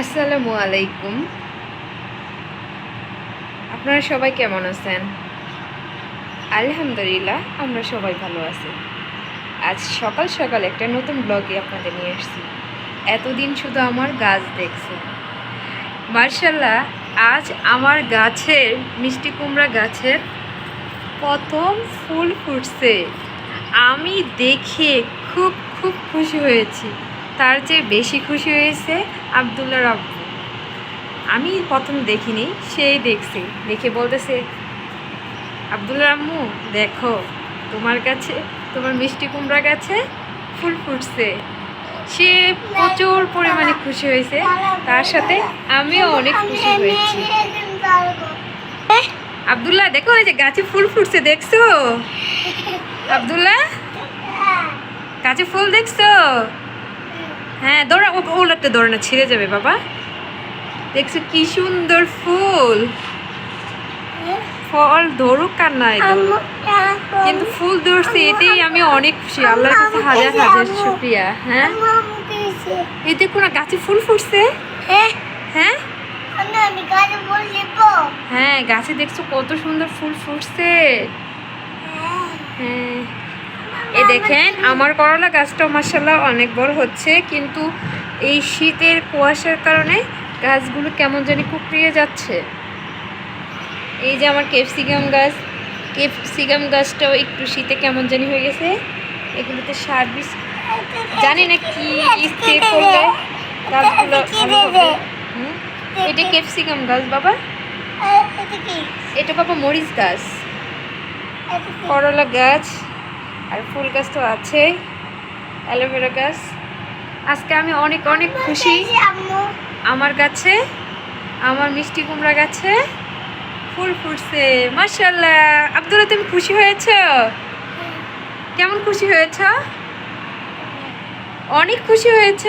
আসসালামু আলাইকুম। আপনারা সবাই কেমন আছেন? আলহামদুলিল্লাহ, আমরা সবাই ভালো আছি। আজ সকাল সকাল একটা নতুন ব্লগে আপনাদের নিয়ে আসছি। এতদিন শুধু আমার গাছ দেখছে। মার্শাল্লাহ, আজ আমার গাছের, মিষ্টি কুমড়া গাছের প্রথম ফুল ফুটছে। আমি দেখে খুব খুব খুশি হয়েছি। তার চেয়ে বেশি খুশি হয়েছে আবদুল্লাহ রাব্বু। আমি প্রথম দেখিনি, সেই দেখছে, দেখে বলতেছে, আবদুল্লাহ আম্মু দেখো, তোমার কাছে, তোমার মিষ্টি কুমড়া গাছে ফুল ফুটছে। সে প্রচুর পরিমাণে খুশি হয়েছে, তার সাথে আমিও অনেক খুশি হয়েছি। আবদুল্লাহ, দেখো এই যে গাছে ফুল ফুটছে, দেখছ? আবদুল্লাহ, গাছে ফুল দেখছ? হ্যাঁ দৌড়া ও ওলারটা দৌড়ানো ছিঁড়ে যাবে বাবা। দেখছ কি সুন্দর ফুল। ফল ধরুক নাই ধরুক। কিন্তু ফুল ধরছে এতেই আমি অনেক খুশি আল্লাহর কাছে হাজার হাজার শুক্রিয়া হ্যাঁ। এই দেখো না গাছে ফুল ফুটছে? হ্যাঁ। হ্যাঁ? গাছে দেখছ কত সুন্দর ফুল ফুটছে। হ্যাঁ এ দেখেন আমার করলা গাছটাও মাসাল্লাহ অনেক বড় হচ্ছে কিন্তু এই শীতের কুয়াশার কারণে গাছগুলো কেমন জানি কুকড়িয়ে যাচ্ছে। এই যে আমার ক্যাপসিকাম গাছ ক্যাপসিকাম গাছটাও একটু শীতে কেমন জানি হয়ে গেছে। এগুলোতে সার বিষ জানি না কি স্প্রে করলে গাছগুলো? এটা ক্যাপসিকাম গাছ বাবা। এটা বাবা মরিচ গাছ। করলা গাছ। আর ফুল গাছ তো আছে অ্যালোভেরা গাছ। আজকে আমি অনেক অনেক খুশি। আমার গাছে আমার মিষ্টি কুমড়া গাছে ফুল ফুটছে মাশাল্লাহ আব্দুল্লাহ তুমি খুশি হয়েছ? কেমন খুশি হয়েছ? অনেক খুশি হয়েছ?